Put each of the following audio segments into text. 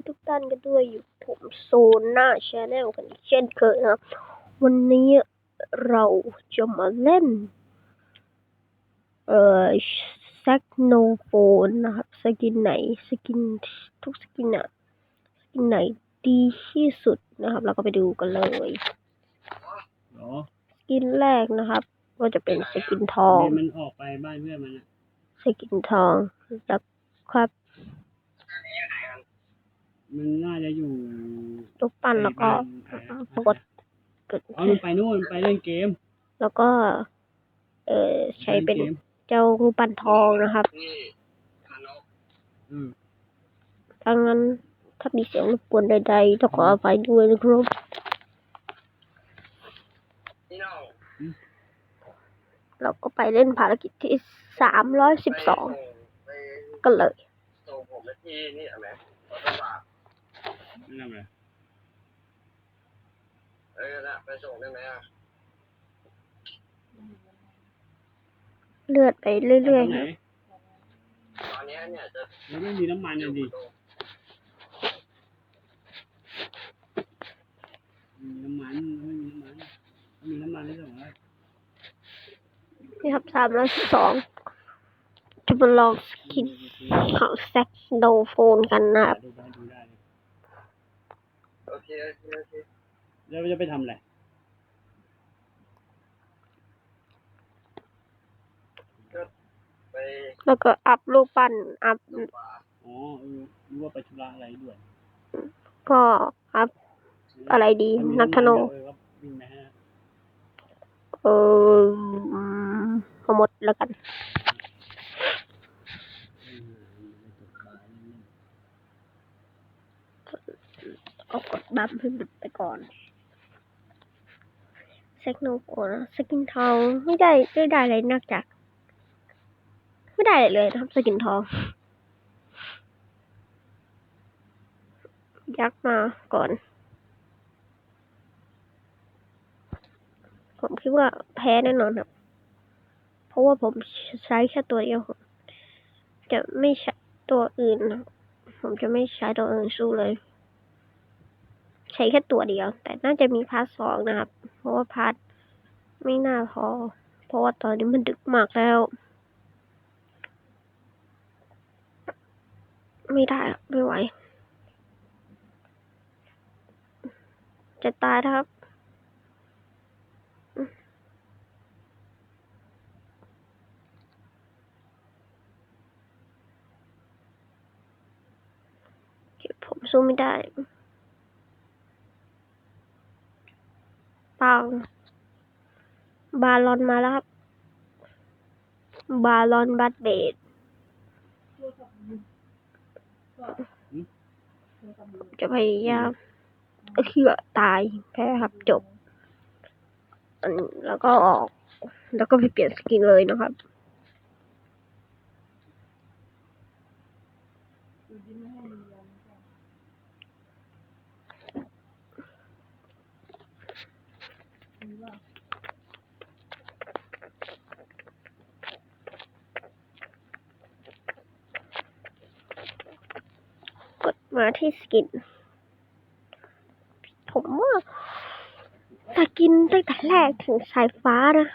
สวัสดีทุกท่านกันด้วยอยู่ผมโซน่าชาแนลกันอีกเช่นเคยนะครับวันนี้เราจะมาเล่น เอ่อแซกโนโฟนนะครับ สกินไหนสกินทุกสกินอะสกินไหนดีที่สุดนะครับ เราก็ไปดูกันเลยอ๋อสกินแรกนะครับ ก็จะเป็นสกินทองเมย์มันออกไปบ้านเพื่อนมันอะสกินทองแล้วครับ มันน่าจะอยู่ลูกปั้นแล้วก็ไอ้บ้านปรากฏเกิดอ๋อมันไปนู่นไปเล่นเกม แล้วก็ เออใช้เป็นล่กมเจ้ารูปปั้นทองนะครับอืมดังนั้นถ้ามีเสียงรบกวนใดๆต้องขออภัยด้วยนะครับเราก็ไปเล่นภารกิจที่สามร้อยสิบสองกันเลยส่งผมไปที่ นี่เห็นไหมรถกระบะไม่ทำอะไรเออนะไปส่งได้ไหมอะเลือดไปเรื่อยไหนๆนะตอนเนี้ยเนี่ยจะแล้วไม่มีน้ำมันอะดิมีน้ำมันไม่มีน้ำมันไม่มีน้ำมันไม่ส่งอะไรนี่ครับสามร้อยสิบสองจะมาลองสกินของแซกโดโฟนกันนะครับ ดูได้ดูได้เลย โอเคโอเคโอเคแล้วจะไปทำอะไรไปแล้วก็อัพรูปปั้นอัพขวาอ๋อเออรู้ว่าไปธุระอะไรด้วยก็อัพอะไรดี นักธนูเออก็วิ่งไปฮะ เออเอาหมดแล้วกัน อืมไปตกปลาเล่น เอา กดบัมให้มันไปก่อนเซ็กโนโกนะสกินทองไม่ได้ไม่ได้อะไรนอกจาก ไม่ได้อะไรเลยนะครับสกินทอง ยักมาก่อน ผมคิดว่าแพ้แน่นอนครับ เพราะว่าผมใช้แค่ตัวเดียวจะไม่ใช้ตัวอื่น ผมจะไม่ใช้ตัวอื่นสู้เลย ใช้แค่ตัวเดียว แต่น่าจะมีพาร์ทสองนะครับ เพราะว่าพาร์ทไม่น่าพอ เพราะว่าตอนนี้มันดึกมากแล้ว ไม่ได้ไม่ไหว จะตายครับผมสู้ไม่ได้ ตังบาลอนมาแล้วครับ บาลอนบัตเบดจะพยายามเขื่อตายแพ้ครับจบ อันแล้วก็ออก แล้วก็ไปเปลี่ยนสกินเลยนะครับ กด มาที่สกิน ผมว่าสกินตั้งแต่แรกถึงสายฟ้านะ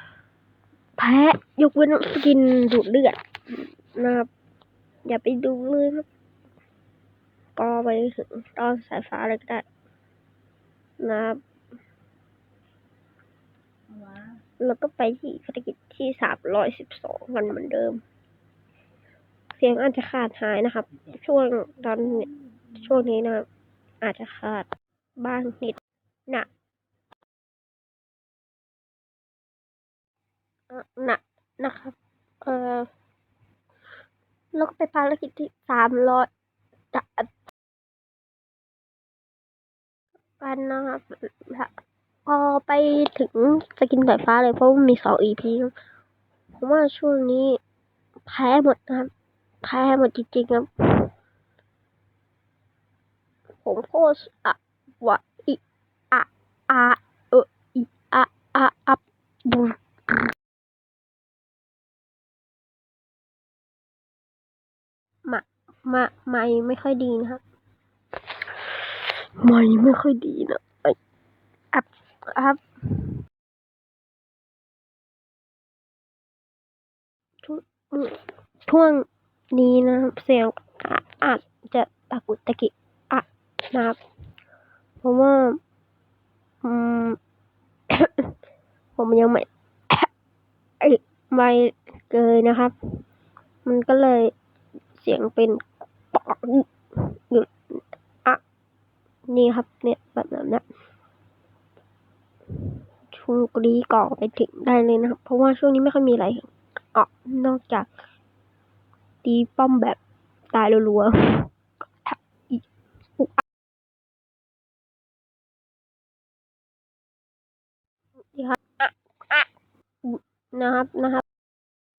แพ้ยกเว้นสกินดูดเลือดนะครับอย่าไปดูเลยครับก็ไปถึงตอนสายฟ้าเลยก็ได้นะครับแล้วก็ไปที่ภารกิจที่สามร้อยสิบสองกันเหมือนเดิม เสียงอาจจะขาดหายนะครับ ช่วงตอนนี้ ช่วงนี้นะอาจจะขาดบ้างนิดหนักหนักนะครับ เออแล้วก็ไปภารกิจที่สามร้อยกันนะครับพอไปถึงสกินสายฟ้าเลยเพราะว่ามีสองอีพีผมว่าช่วงนี้แพ้หมดนะครับ แพ้หมดจริงๆครับ ผมโพสอะวะอิอะอะเอออิอะอะอับบูมามาไม่ไม่ค่อยดีนะครับไม่ไม่ค่อยดีนะไออัพอัพทุกช่วงนี้นะครับเสียงอาจจะตะกุกตะกิอะ นะครับ เพราะว่า อืม ผมยังไม่ไอไม่เกยนะครับ มันก็เลยเสียงเป็นปอกอยู่อะนี่ครับ เนี่ยแบบนั้นนะชูกรีก่อไปถึงได้เลยนะครับ เพราะว่าช่วงนี้ไม่ค่อยมีอะไรออกนอกจากตีป้อมแบบตายรัวๆอีอุกอักนี่ครับอะอะ นะครับนะครับ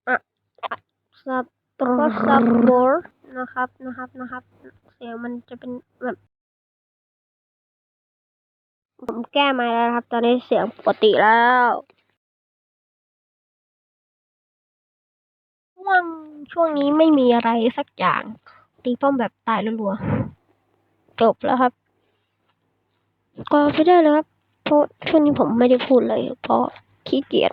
อะอะซับก็ซับบอร์นะครับนะครับนะครับ เสียงมันจะเป็นแบบผมแก้มาแล้วครับ ตอนนี้เสียงปกติแล้วช่วงช่วงนี้ไม่มีอะไรสักอย่าง ตีป้อมแบบตายรัวๆจบแล้วครับ ก็ไปได้เลยครับเพราะช่วงนี้ผมไม่ได้พูดเลย เพราะขี้เกียจ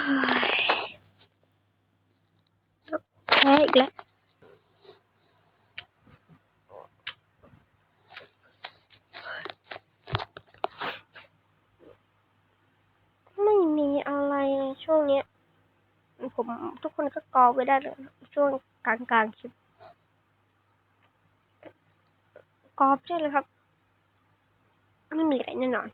แพ้อีกแล้วไม่มีอะไรเลยช่วงเนี้ย ผมทุกคนก็กรอไว้ได้เลยช่วงกลางกลางๆคลิปกอล์ฟใช่เลยครับ ไม่มีอะไรแน่นอน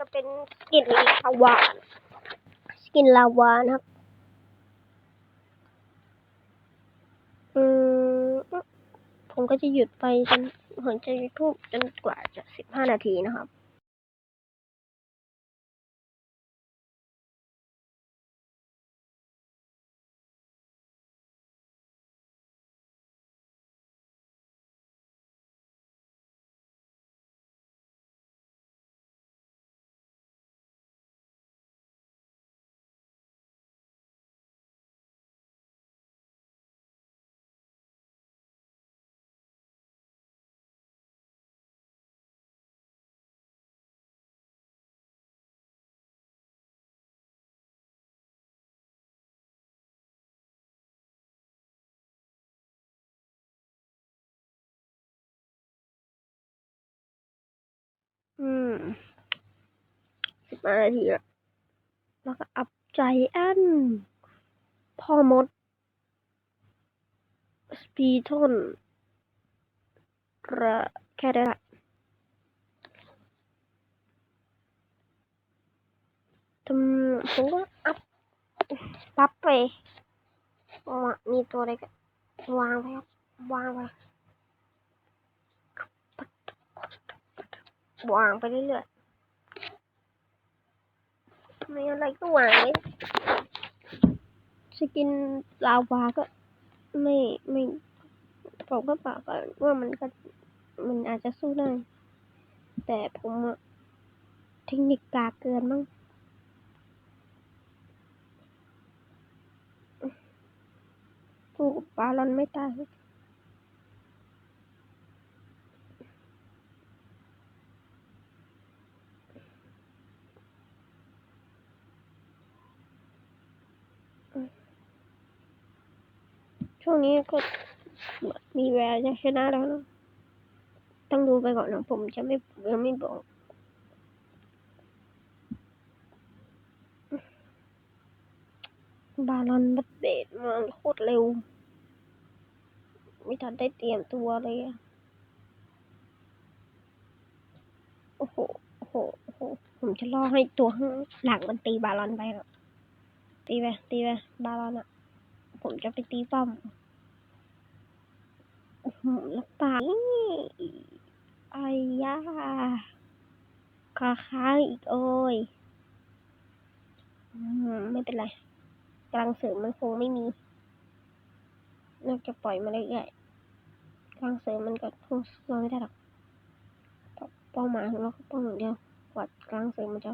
จะเป็นสกินลาวาสกินลาวานะครับ อืม ผมก็จะหยุดไปจนผมจะยูทูบจนกว่าจะสิบห้านาทีนะครับ อืมสิบห้านาทีละแล้วก็อับใจอันพ่อมด สปีทอนระแค่ได้ละทำผมก็อัพปั๊บไปมีตัวอะไรก็วางไปวางไป วางไปเรื่อยๆมีอะไรก็วางไว้สกินลาวาก็ไม่ไม่ผมก็บอกก่อนว่ามันก็มันอาจจะสู้ได้ แต่ผมเทคนิคกาเกินมั้งสู้กับบาลอนไม่ได้ ช่วงนี้ก็มีแววจะชนะแล้วนะต้องดูไปก่อนนะผมจะไม่ยังไม่บอกบาลอนบัดเดตมาโคตรเร็ว ไม่ทันได้เตรียมตัวเลยอะโอ้โห โอ้โห โอ้โห ผมจะล่อให้ตัวข้างหลังมันตีบาลอนไปครับตีไป ตีไป บาลอนอะผมจะไปตีป้อม โอ้โหแล้วป่าไอ้ยาคาค้างอีกโอ้ยอมไม่เป็นไรกำลังเสริมมันคงไม่มีน่าจะปล่อยมาเรื่อยๆกำลังเสริมมันก็คงรอไม่ได้หรอกเป้าหมายของเราก็ป้าหมายเดียวกว่ากลางเสริมมันจะ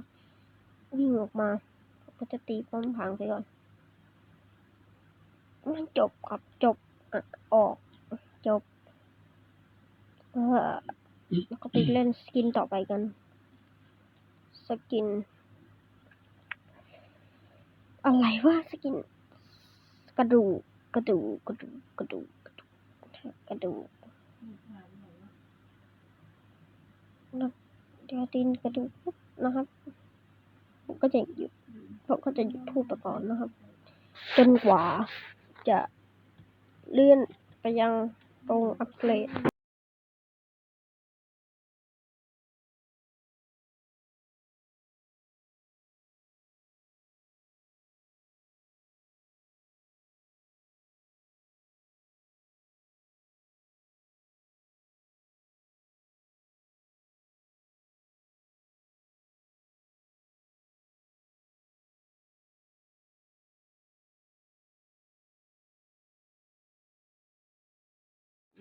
วิ่งออกมาก็จะตีป้อมพังไปก่อนมันจบครับจบอะออกจบ แล้วก็ไปเล่นสกินต่อไปกัน สกิน อะไรวะสกิน กระดูกกระดูกกระดูกกระดูกกระดูกกระดูกนะเดี๋ยวตีนกระดูกนะครับผมก็จะหยุดผมก็จะหยุดพูดไปก่อนนะครับ จนกว่าจะเลื่อนไปยังตรงอัปเกรด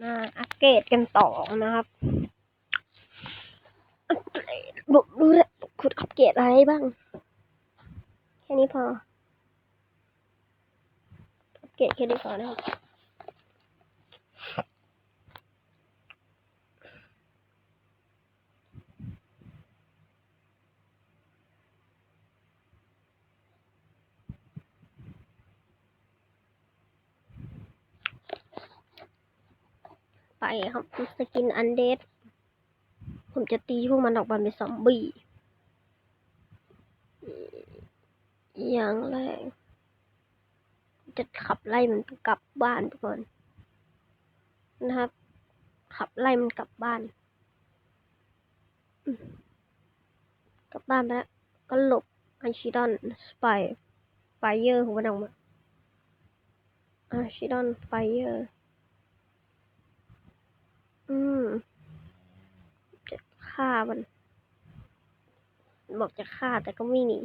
มาอัปเกรดกันต่อนะครับอัปเกรดบอกดูแลวคุณอัปเกรดอะไรบ้าง แค่นี้พออัปเกรดแค่นี้พอนะครับ ไปครับสกินอันเดดผมจะตีพวกมันออกมาเป็นซอมบี้อย่างแรกจะขับไล่มันกลับบ้านไปก่อนนะครับ ขับไล่มันกลับบ้าน กลับบ้านไปแล้วก็หลบอันชิดอนสไปไฟเยอร์ของมันออกมาอันชิดอนไฟเยอร์ อืม จะฆ่ามัน บอกจะฆ่าแต่ก็ไม่หนี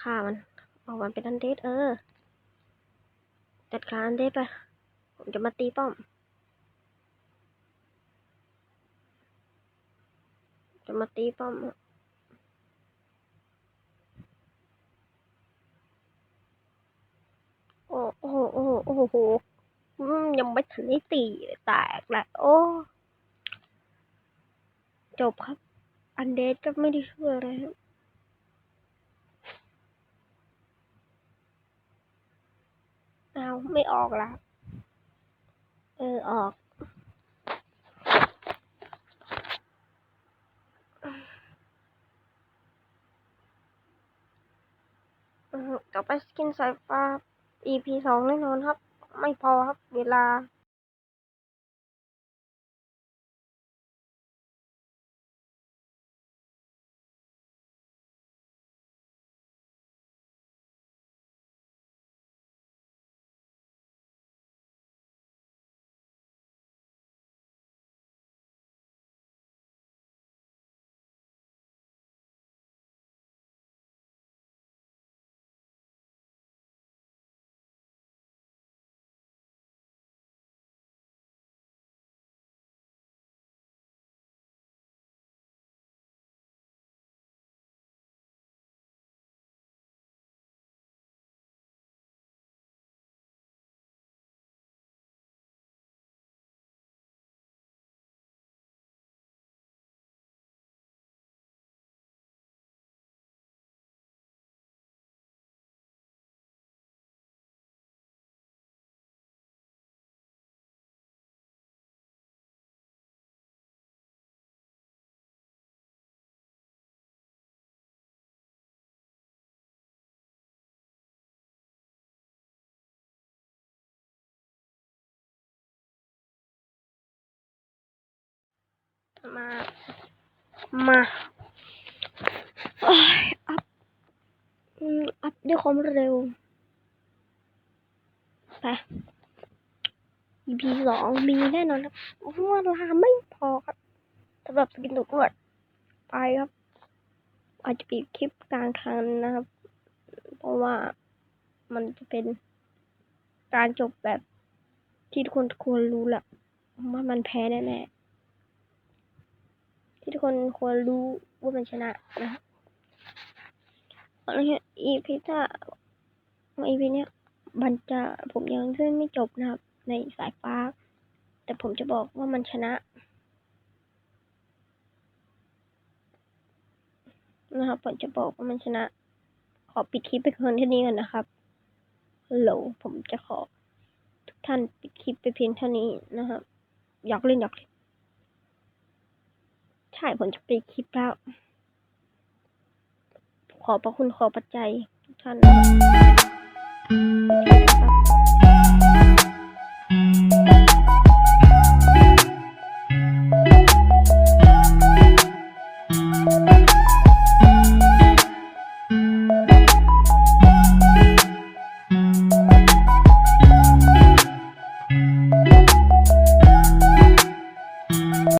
ฆ่ามันออกมาเป็นอันเดดเออ จัดการอันเดดไป ผมจะมาตีป้อม จะมาตีป้อมอะโอ้โอ้โอ้โอ้โห ยังไม่ทันได้ตีแตกแล้วโอ้จบครับ อันเดดก็ไม่ได้ช่วยอะไรครับเอาไม่ออกละเออออกอืมต่อไปสกินสายฟ้า EP สองแน่นอนครับ ไม่พอครับ เวลา มา มาอัพอัพด้วยความเร็ว ไป EP สองมีแน่นอนครับเพราะว่าเวลาไม่พอครับสำหรับสกินตกนวดไปครับ อาจจะปิดคลิปกลางคันนะครับ เพราะว่ามันจะเป็นการจบแบบที่ทุกคนควรรู้แหละว่ามันแพ้แน่ๆ ที่ทุกคนควรรู้ว่ามันชนะนะครับอะไรเงี้ย EP ถ้า EP เนี้ยมันจะผมยังเล่นไม่จบนะครับ ในสายฟ้า แต่ผมจะบอกว่ามันชนะ นะครับผมจะบอกว่ามันชนะ ขอปิดคลิปไปเพียงเท่านี้ก่อนนะครับฮัลโหลผมจะขอ ทุกท่านปิดคลิปไปเพียงเท่านี้นะครับอยากเล่นอยากเล่น ใช่ผมจะปิดคลิปแล้ว ขอประคุณขอปัจจัยทุกท่าน